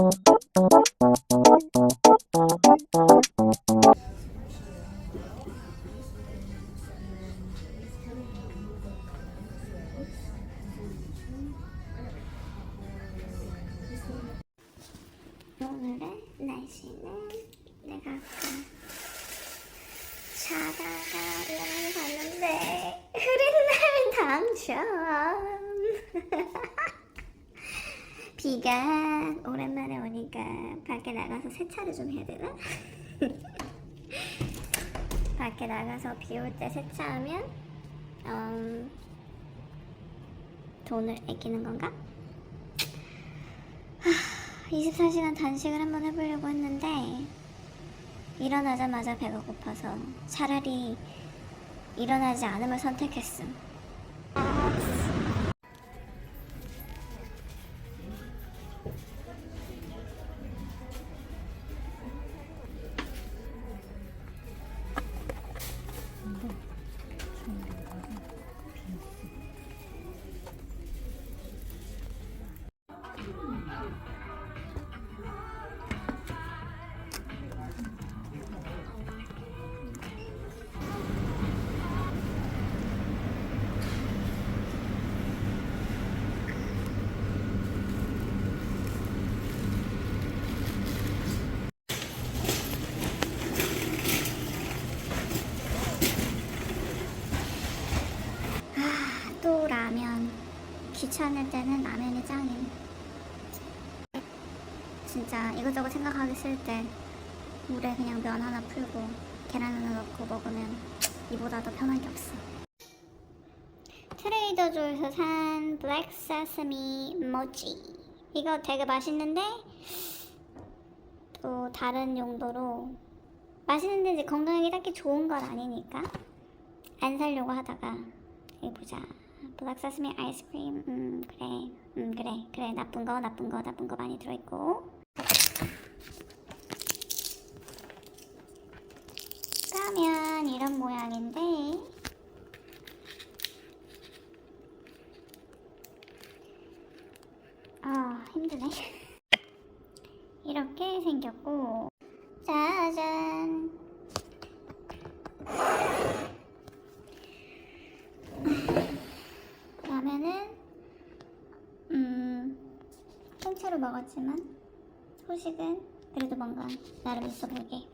Thank you. 세차를 좀 해야 되나? 밖에 나가서 비 올 때 세차하면 음, 돈을 아끼는 건가? 24시간 단식을 한번 해보려고 했는데 일어나자마자 배가 고파서 차라리 일어나지 않음을 선택했음. 귀찮을 때는 라면이 짱임. 진짜 이것저것 생각하기 싫을 때 물에 그냥 면 하나 풀고 계란 하나 넣고 먹으면 이보다 더 편한 게 없어. 트레이더조에서 산 블랙 세서미 모찌. 이거 되게 맛있는데 또 다른 용도로 맛있는데 이제 건강에 딱히 좋은 건 아니니까 안 살려고 하다가 여기 보자. 세서미 아이스크림. 음 그래. 음 그래. 그래 나쁜 거 나쁜 거 나쁜 거 많이 들어있고. 까면 이런 모양인데 아 힘드네 이렇게 생겼고 짜잔 라면은 음 먹었지만 후식은 그래도 뭔가 나름 있어 보이게.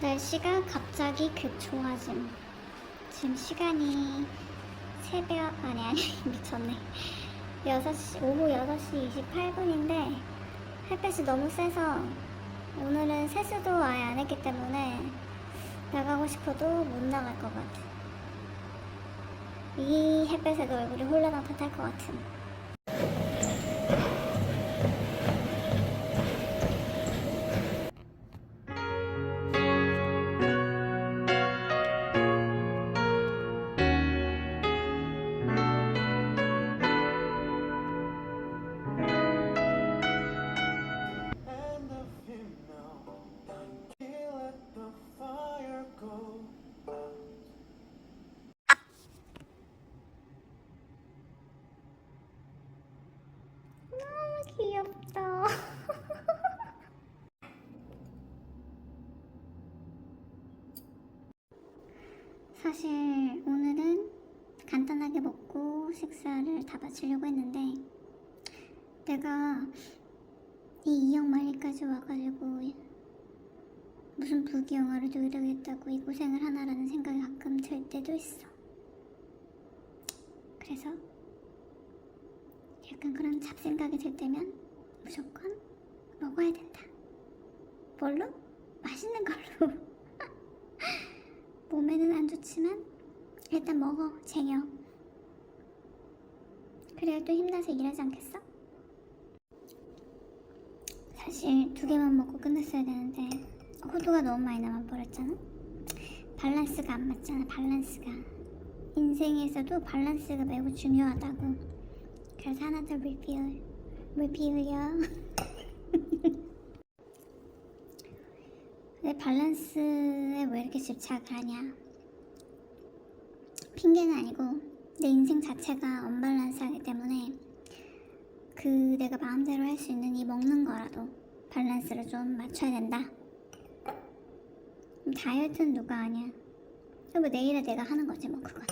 날씨가 갑자기 급좋아짐 지금 시간이 새벽 아니 아니 미쳤네. 6시 오후 6시 28분인데 햇볕이 너무 세서 오늘은 세수도 아예 안 했기 때문에 나가고 싶어도 못 나갈 것 같아. 이 햇볕에도 얼굴이 홀라당탄할 것 같은 간단하게 먹고 식사를 다 마치려고 했는데 내가 이 이역 말리까지 와가지고 무슨 부귀영화를 누리겠다고 이 고생을 하나라는 생각이 가끔 들 때도 있어. 그래서 약간 그런 잡생각이 들 때면 무조건 먹어야 된다. 뭘로? 맛있는 걸로. 몸에는 안 좋지만 일단 먹어, 쟁여. 그래야 또 힘나서 일하지 않겠어? 사실 두 개만 먹고 끝냈어야 되는데 호두가 너무 많이 남아버렸잖아. 밸런스가 안 맞잖아, 밸런스가. 인생에서도 밸런스가 매우 중요하다고. 그래서 하나 더 리뷰 리뷰요. 내 밸런스에 왜 이렇게 집착을 하냐? 핑계는 아니고 내 인생 자체가 언밸런스하기 때문에 그그 내가 마음대로 할 수 있는 이 먹는 거라도 밸런스를 좀 맞춰야 된다. 음, 다이어트는 누가 하냐? 뭐 내일에 내가 하는 거지 뭐 그건.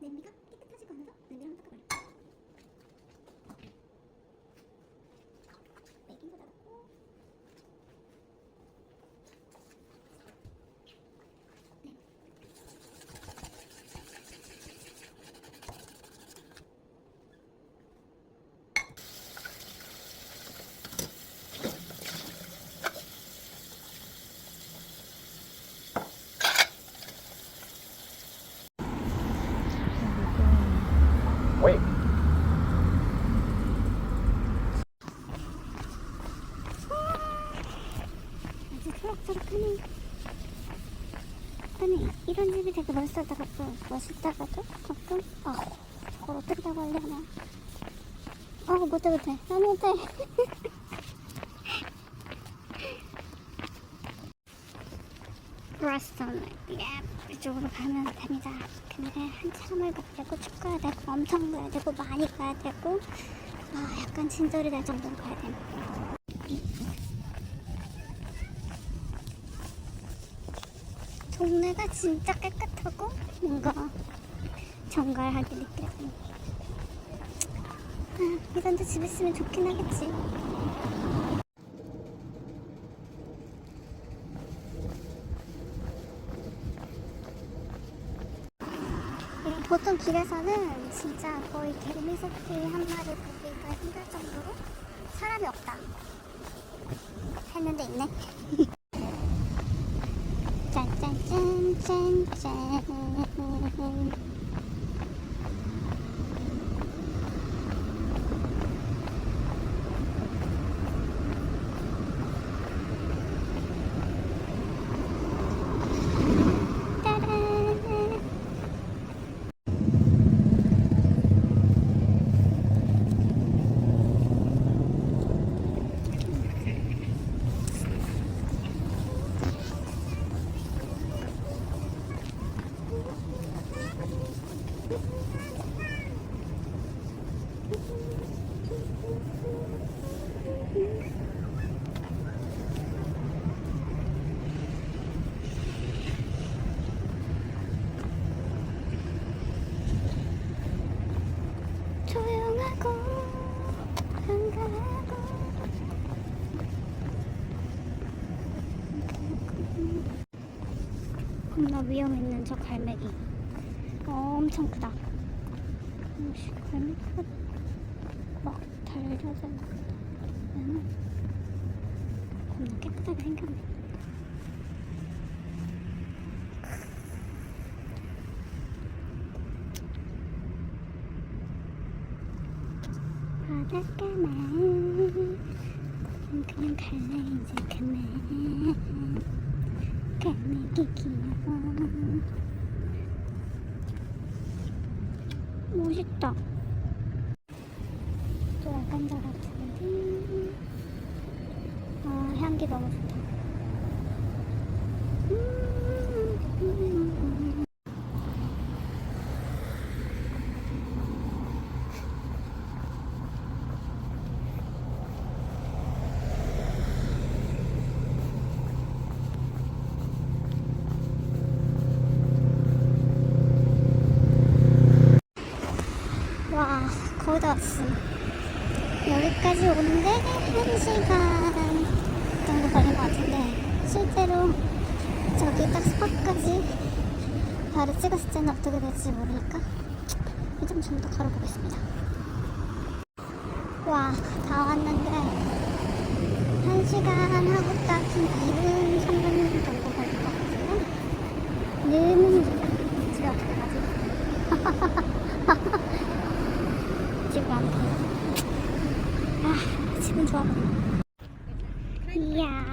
냄비가 깨끗하지가 않아서 냄비를 한번 닦아버려. 베이킹 소다 넣고. Wait. 아주 초록초록하네. 아니 되게 멋있다가도 멋있다가도 가끔 아 저걸 어떻게 다 걸려나. 아 못해 못해 나 못해. 브라스톤 예 이쪽으로 가면 됩니다. 근데 한참을 가야 되고 쭉 가야 되고 엄청 가야 되고 많이 가야 되고 아 약간 진절이 날 정도로 가야 돼. 동네가 진짜 깨끗 하고 뭔가 정갈하게 느껴져. 아, 이런 데집 있으면 좋긴 하겠지. 이 보통 길에서는 진짜 거의 개미 새끼 한 마리 보기가 힘들 정도로 사람이 없다. 했는데 있네. 짠짠짠짠짠 따란 조용하고 한가하고 겁나 위험 있는 저 갈매기. 엄청 크다. 오씨 갈매기가 막 달려서 얘는 겁나 깨끗하게 생겼네. 그냥 갈래 이제 그만 갈매기 귀여워 멋있다 또 약간 잘 같은데 아 향기 너무 좋다 음. 와 거의 다 왔어 여기까지 오는데 한 시간 정도 걸린 것 같은데 실제로 저기 딱 스팟까지 발을 찍었을 때는 어떻게 될지 모르니까 좀 좀 더 걸어보겠습니다. 와 다 왔는데 한 시간 하고 딱 2분 3분 정도 걸릴 것 같은데? 너무 힘들어 집에 어떻게 가지? 집에 안 가. 아, 기분 좋아. 이야,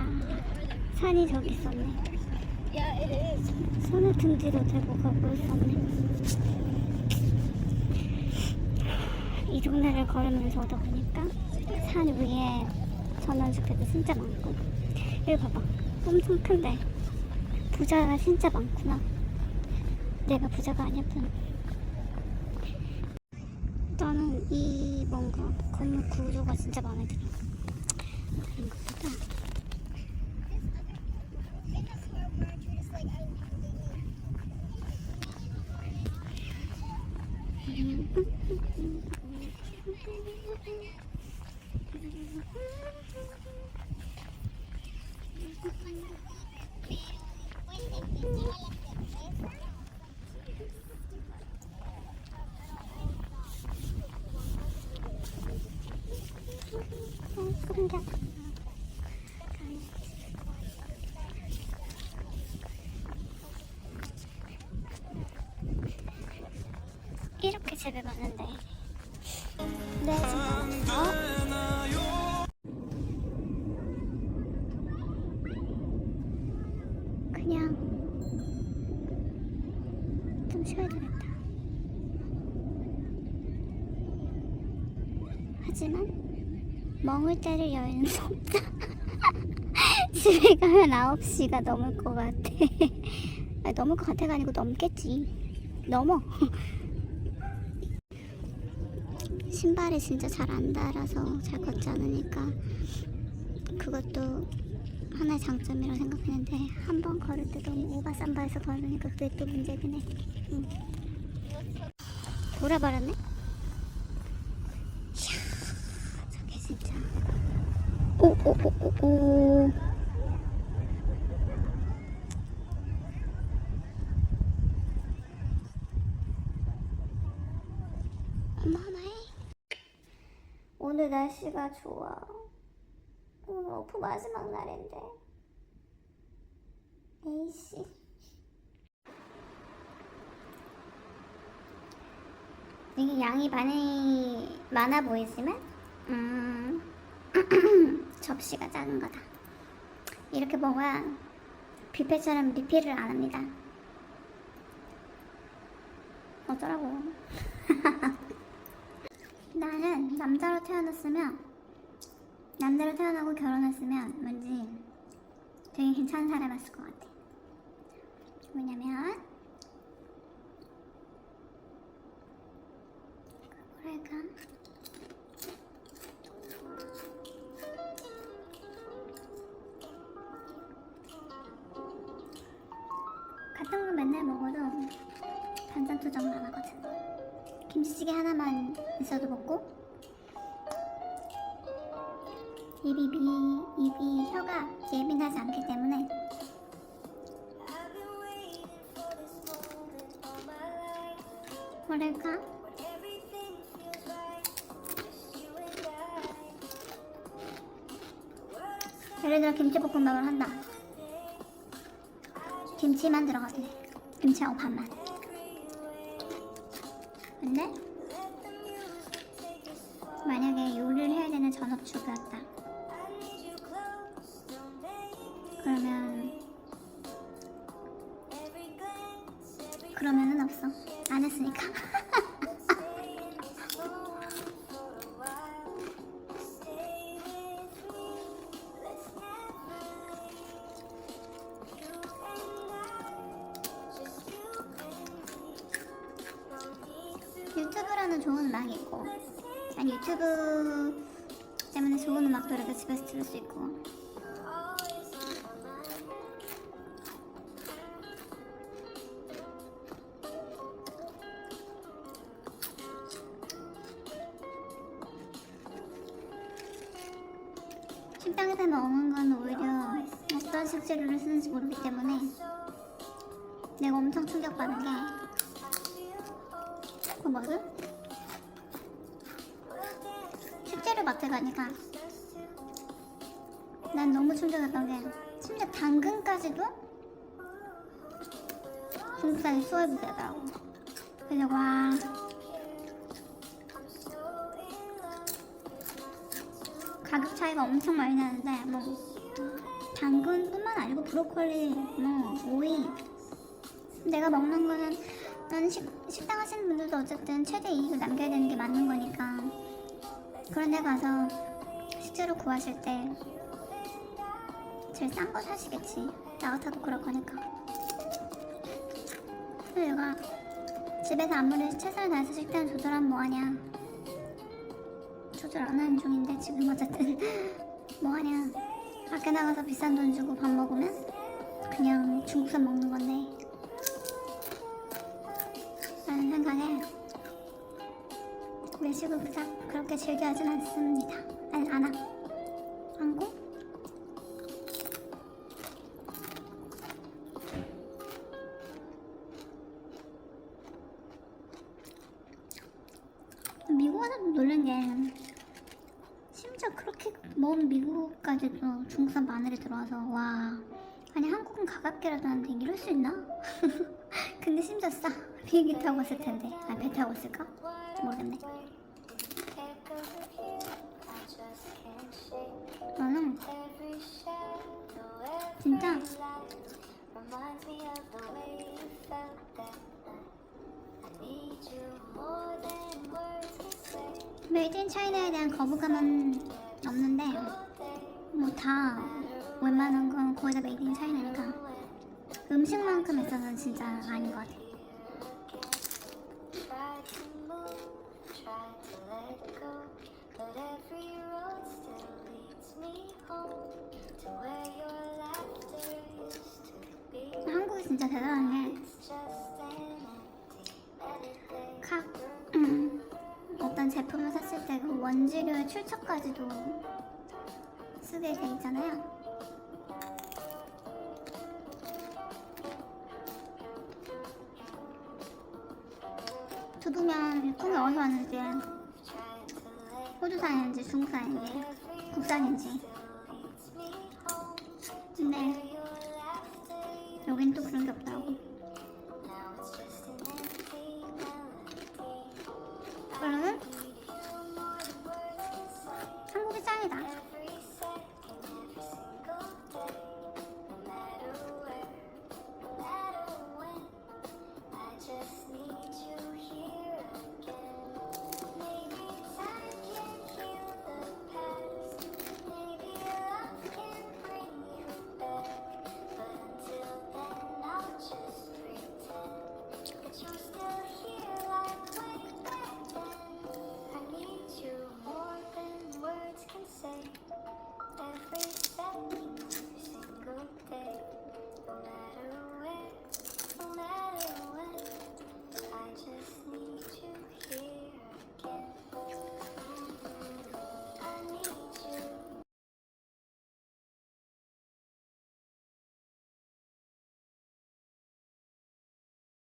산이 저기 있었네. 손을 등 뒤로 대고 가고 있었네. 이 동네를 걸으면서 오다 보니까 산 위에 전원주택도 진짜 많고. 여기 봐봐. 엄청 큰데. 부자가 진짜 많구나. 내가 부자가 아니었던. 나는 이 뭔가 건물 구조가 진짜 마음에 들어. 다른 것보다. 어, 그런가? 이렇게 집에 가는데. 네 진짜 어? 그냥 좀 쉬어야 되겠다. 하지만 멍을 때릴 여유는 없다. 집에 가면 9시가 넘을 것 같아. 아니, 넘을 것 같아가 아니고 넘겠지. 넘어 신발이 진짜 잘 안 달아서 잘 걷지 않으니까 그것도 하나의 장점이라고 생각했는데 한 번 걸을 때 너무 오바삼바해서 걸으니까 그게 또 문제긴 해. 응. 돌아버렸네? 이야 저게 진짜. 오오오오오 어마어마해 오늘 날씨가 좋아. 오늘 오프 마지막 날인데. 에이씨. 이게 양이 많이 많아 보이지만 음 접시가 작은 거다. 이렇게 먹어야 뷔페처럼 리필을 안 합니다. 어쩌라고 나는 남자로 태어났으면 남자로 태어나고 결혼했으면 왠지 되게 괜찮은 사람이었을 것 같아. 왜냐면 뭐랄까 뭐랄까? 예를 들어 김치볶음밥을 한다. 김치만 들어가도 돼 김치하고 밥만. 근데 만약에 요리를 해야 되는 전업주부였다 아니 유튜브 때문에 좋은 음악도 이렇게 집에서 들을 수 있고 식당에서 먹는 건 오히려 어떤 식재료를 쓰는지 모르기 때문에 내가 엄청 충격받은 게 그거 뭐지? 마트 가니까. 난 너무 충격했던 게 심지어 당근까지도 중국산이 수입이 되더라고 그래서 와. 가격 차이가 엄청 많이 나는데 뭐 당근뿐만 아니고 브로콜리, 뭐 오이. 내가 먹는 거는 나는 식, 식당 하시는 분들도 어쨌든 최대 이익을 남겨야 되는 게 맞는 거니까 그런 데 가서 식재료 구하실 때 제일 싼 거 사시겠지. 나 같아도 그럴 거니까. 그래서 내가 집에서 아무리 최선을 다해서 식단을 조절하면 뭐하냐. 조절 안 하는 중인데 지금 어쨌든 뭐하냐. 밖에 나가서 비싼 돈 주고 밥 먹으면 그냥 중국산 먹는 건데 외식을 그닥 그렇게 즐겨 하진 않습니다. 아니 안아 안고? 미국 와서 놀란 게 심지어 그렇게 먼 미국까지도 중국산 마늘이 들어와서 와 아니 한국은 가깝게라도 하는데 이럴 수 있나? 근데 심지어 싸. 비행기 타고 왔을 텐데. 아 배 타고 왔을까? 모르겠네 차이나에 대한 거부감은 없는데 뭐 다 웬만한 건 거의 다 메이드 인 차이나니까 음식만큼 있어서는 진짜 아닌 것 같아 한국이 진짜 대단한 게 어떤 제품을 샀을 때 그 원재료의 출처까지도 쓰게 돼 있잖아요. 두부면 일품이 어디서 왔는지 호주산인지 중국산인지 국산인지 근데